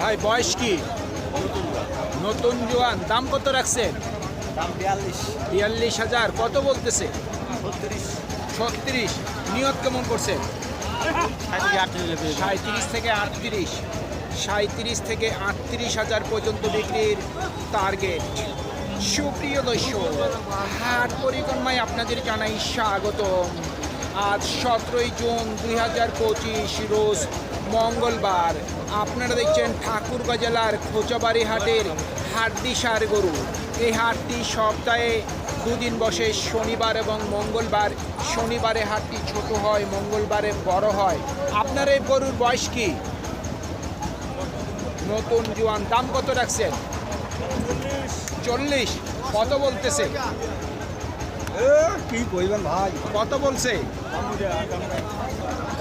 ভাই বয়স কি? নতুন জোয়ান দাম কত রাখছেন? বিয়াল্লিশ। হাজার কত বলতেছে? ছত্রিশ। নিয়ত কেমন করছেন আটত্রিশ সাঁত্রিশ থেকে আটত্রিশ সাঁত্রিশ থেকে আটত্রিশ হাজার পর্যন্ত বিক্রির টার্গেট সুপ্রিয় দর্শক হাট পরিক্রমায় আপনাদের জানাই স্বাগত আজ সতেরোই জুন দুই হাজার পঁচিশ রোজ মঙ্গলবার আপনারা দেখছেন ঠাকুরগাঁ জেলার খোঁচাবাড়ি হাটের হাড্ডি সার গরু। এই হাটটি সপ্তাহে দুদিন বসে শনিবার এবং মঙ্গলবার। শনিবারে হাটটি ছোট হয় মঙ্গলবারে বড় হয়। আপনার এই গরুর বয়স কি? নতুন জোয়ান দাম কত রাখছেন? চল্লিশ। কত বলতেছে? কি কইবেন ভাই? কত বলছে?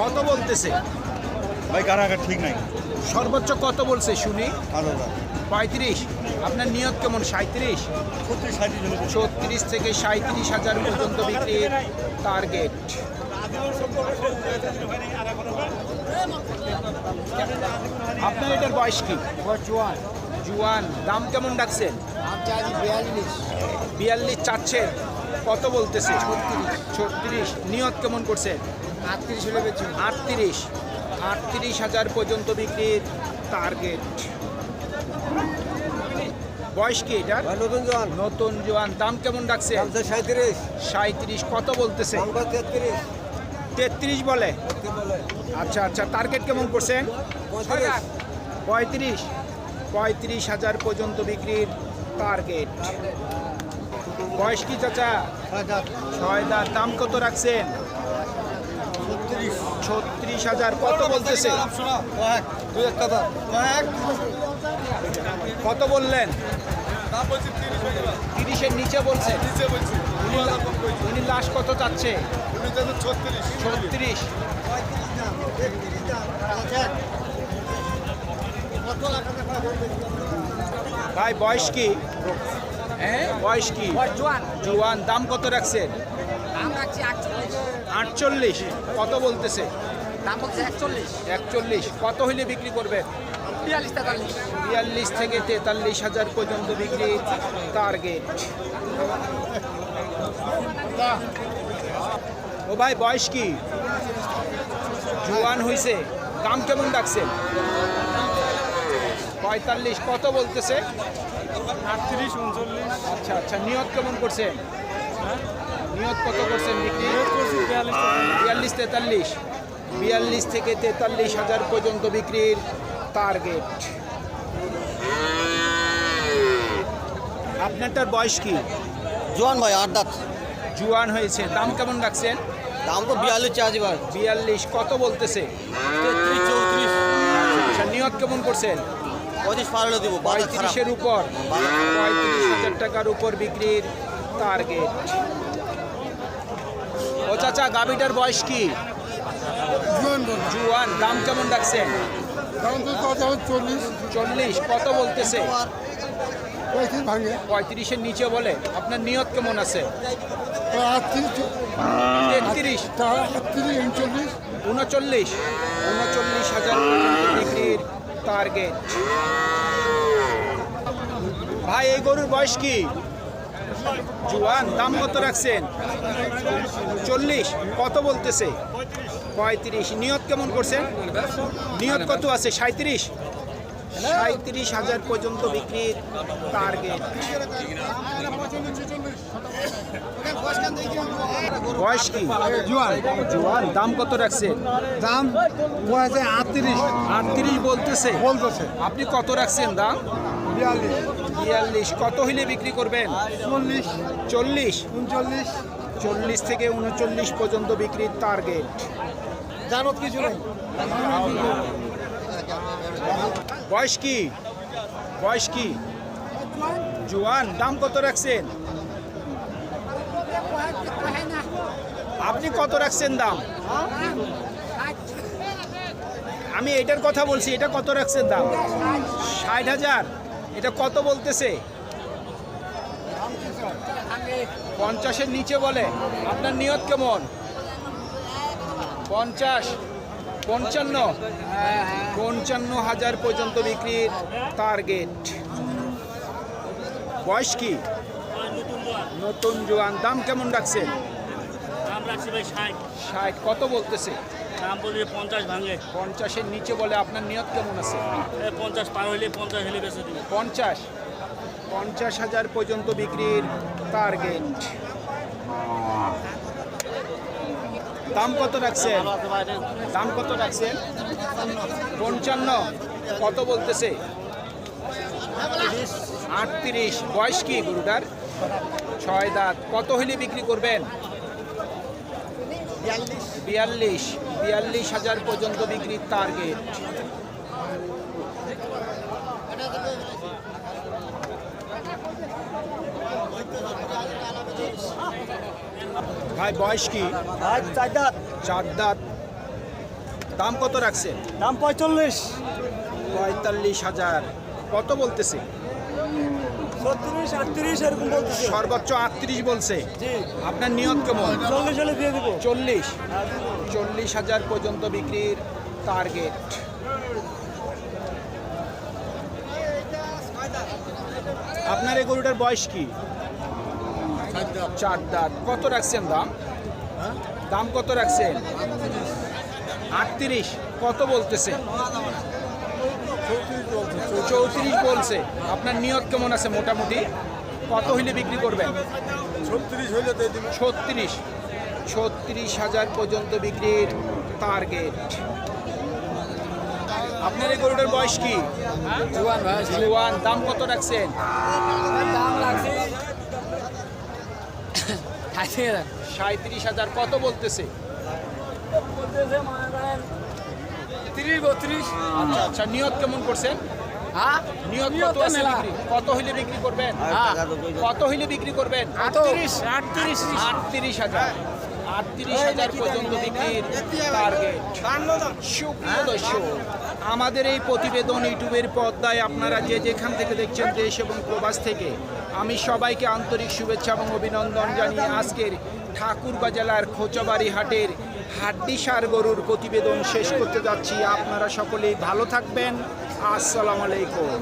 কত বলতেছে? ভাই কারাগার ঠিক নাই। সর্বোচ্চ কত বলছে শুনি? পঁয়ত্রিশ। আপনার নিয়ত কেমন? সাঁত্রিশ ছত্রিশ থেকে সাঁত্রিশ হাজার পর্যন্ত বিক্রির টার্গেট আপনার এটার বয়স কি? চুয়ান জুয়ান। দাম কেমন ডাকছেন? বিয়াল্লিশ। বিয়াল্লিশ চাচ্ছেন। কত বলতেছে? ছত্রিশ। ছত্রিশ। নিয়ত কেমন করছেন? আটত্রিশ হলে আটত্রিশ। আটত্রিশ হাজার পর্যন্ত বিক্রির টার্গেট বয়স কি এটার? নতুন জোয়ান। নতুন জোয়ান। দাম কেমন ডাকছে? সাঁত্রিশ সাঁত্রিশ কত বলতেছে? তেত্রিশ। তেত্রিশ বলে? আচ্ছা আচ্ছা টার্গেট কেমন করছেন? পঁয়ত্রিশ। পঁয়ত্রিশ। হাজার পর্যন্ত বিক্রির টার্গেট বয়স কি চাচা? ছয় দাম কত রাখছেন? ছত্রিশ হাজার কত বলতেছে? কত বললেন? তিরিশের নিচে বলছি। উনি উনি লাস্ট কত চাচ্ছে? ছত্রিশ। ভাই বয়স কি? হ্যাঁ? বয়স কি? জোয়ান। জুয়ান দাম কত রাখছেন? দাম রাখছি আটচল্লিশ। আটচল্লিশ কত বলতেছে? দাম বলছে একচল্লিশ। একচল্লিশ কত হইলে বিক্রি করবেন বিয়াল্লিশ তেতাল্লিশ। বিয়াল্লিশ থেকে তেতাল্লিশ হাজার পর্যন্ত বিক্রি টার্গেট ও ভাই বয়স কি? জুয়ান হইছে। দাম কেমন ডাকছেন পঁয়তাল্লিশ কত বলতেছে? আটত্রিশ উনচল্লিশ। আচ্ছা আচ্ছা নিয়ত কেমন করছেন নিয়ত কত করছেন বিক্রি? বিয়াল্লিশ তেতাল্লিশ। বিয়াল্লিশ থেকে তেতাল্লিশ হাজার পর্যন্ত বিক্রির টার্গেট আপনারটার বয়স কি? জোয়ান ভাই আট দাঁত। জুয়ান হয়েছে। দাম কেমন রাখছেন? দাম তো বিয়াল্লিশ চার্জ ভাই বিয়াল্লিশ কত বলতেছে? তেত্রিশ চৌত্রিশ। আচ্ছা নিয়ত কেমন করছেন? পঁচিশ পার হলে দেবো পঁয়ত্রিশের উপর। পঁয়ত্রিশ হাজার টাকার উপর বিক্রির টার্গেট। ও চাচা গাবিটার বয়স কি? জুয়ান দাম কেমন রাখছেন? চল্লিশ। কত বলতেছে? পঁয়ত্রিশের নিচে বলে আপনার নিয়ত কেমন আছে? তেত্রিশ। উনচল্লিশ। উনচল্লিশ। হাজার পর্যন্ত টার্গেট। ভাই এই গরুর বয়স কি? জুয়ান দাম কত রাখছেন? চল্লিশ। কত বলতেছে? পঁয়ত্রিশ। নিয়ত কেমন করছেন? নিয়ত কত আছে? সাঁত্রিশ সাঁত্রিশ হাজার পর্যন্ত বিক্রির টার্গেট বয়স কি? জুয়ান। জুয়ান দাম কত রাখছেন? দাম আটত্রিশ। আটত্রিশ বলতেছে। বলতেছে। আপনি কত রাখছেন দাম? বিয়াল্লিশ। বিয়াল্লিশ। কত হইলে বিক্রি করবেন? চল্লিশ। চল্লিশ? উনচল্লিশ। চল্লিশ থেকে উনচল্লিশ পর্যন্ত বিক্রির টার্গেট জানত কিছু নেই। বয়স কি? বয়স কি? জোয়ান দাম কত রাখছেন? আপনি কত রাখছেন দাম? আমি এটার কথা বলছি এটা কত রাখছেন দাম? ষাট হাজার। এটা কত বলতেছে? পঞ্চাশের নিচে বলে। আপনার নিয়ত কেমন? পঞ্চাশ পঞ্চান্ন। পঞ্চান্ন হাজার পর্যন্ত বিক্রির টার্গেট বয়স কি? নতুন জোয়ান। দাম কেমন রাখছেন? ষাট। কত বলতেছে? দাম বলি পঞ্চাশ ভাঙে। পঞ্চাশের নিচে বলে আপনার নিয়ত কেমন আছে? পঞ্চাশ পার হইলে পঞ্চাশ হলে বেঁচে দিবে। পঞ্চাশ? পঞ্চাশ হাজার পর্যন্ত বিক্রির টার্গেট দাম কত রাখছেন? দাম কত রাখছেন? পঞ্চান্ন। কত বলতেছে? আটত্রিশ। বয়স কি গরুটার? ছয় দাঁত। কত হইলে বিক্রি করবেন? বিয়াল্লিশ। বিয়াল্লিশ হাজার পর্যন্ত বিক্রির টার্গেট ভাই বয়স কি? চার দাঁত। চার দাঁত। দাম কত রাখছেন দাম পঁয়তাল্লিশ। পঁয়তাল্লিশ হাজার। কত বলতেছে? সর্বোচ্চ আটত্রিশ বলছে। আপনার নিয়ত কেমন? চল্লিশ হলে দিয়ে দিব। চল্লিশ। চল্লিশ হাজার পর্যন্ত বিক্রির টার্গেট আপনার এই গরুটার বয়স কি? চার দাঁত। কত রাখছেন দাম? দাম কত রাখছেন? আটত্রিশ। কত বলতেছে? চৌত্রিশ বলছে। আপনার নিয়ত কেমন আছে মোটামুটি? কত হইলে বিক্রি করবেন? ছত্রিশ হইলে ছত্রিশ। ছত্রিশ হাজার পর্যন্ত বিক্রির টার্গেট আপনার এই গরুটার বয়স কি? জুয়ান দাম কত রাখছেন? দাম লাগছে ষাট সাঁত্রিশ হাজার কত বলতেছে? তিরিশ বত্রিশ। আচ্ছা আচ্ছা নিয়ত কেমন করছেন? কত আছে বিক্রি? হইলে বিক্রি করবেন? কত হইলে বিক্রি করবেন? আটত্রিশ। আটত্রিশ। আটত্রিশ হাজার। আটত্রিশ হাজার পর্যন্ত বিক্রির টার্গেট সুপ্রিয় দর্শক আমাদের এই প্রতিবেদন ইউটিউবের পর্দায় আপনারা যে যেখান থেকে দেখছেন দেশ এবং প্রবাস থেকে আমি সবাইকে আন্তরিক শুভেচ্ছা এবং অভিনন্দন জানিয়ে আজকের ঠাকুরবা জেলার খোঁচাবাড়ি হাটের হাড্ডিসার গরুর প্রতিবেদন শেষ করতে যাচ্ছি। আপনারা সকলেই ভালো থাকবেন। আসসালামু আলাইকুম।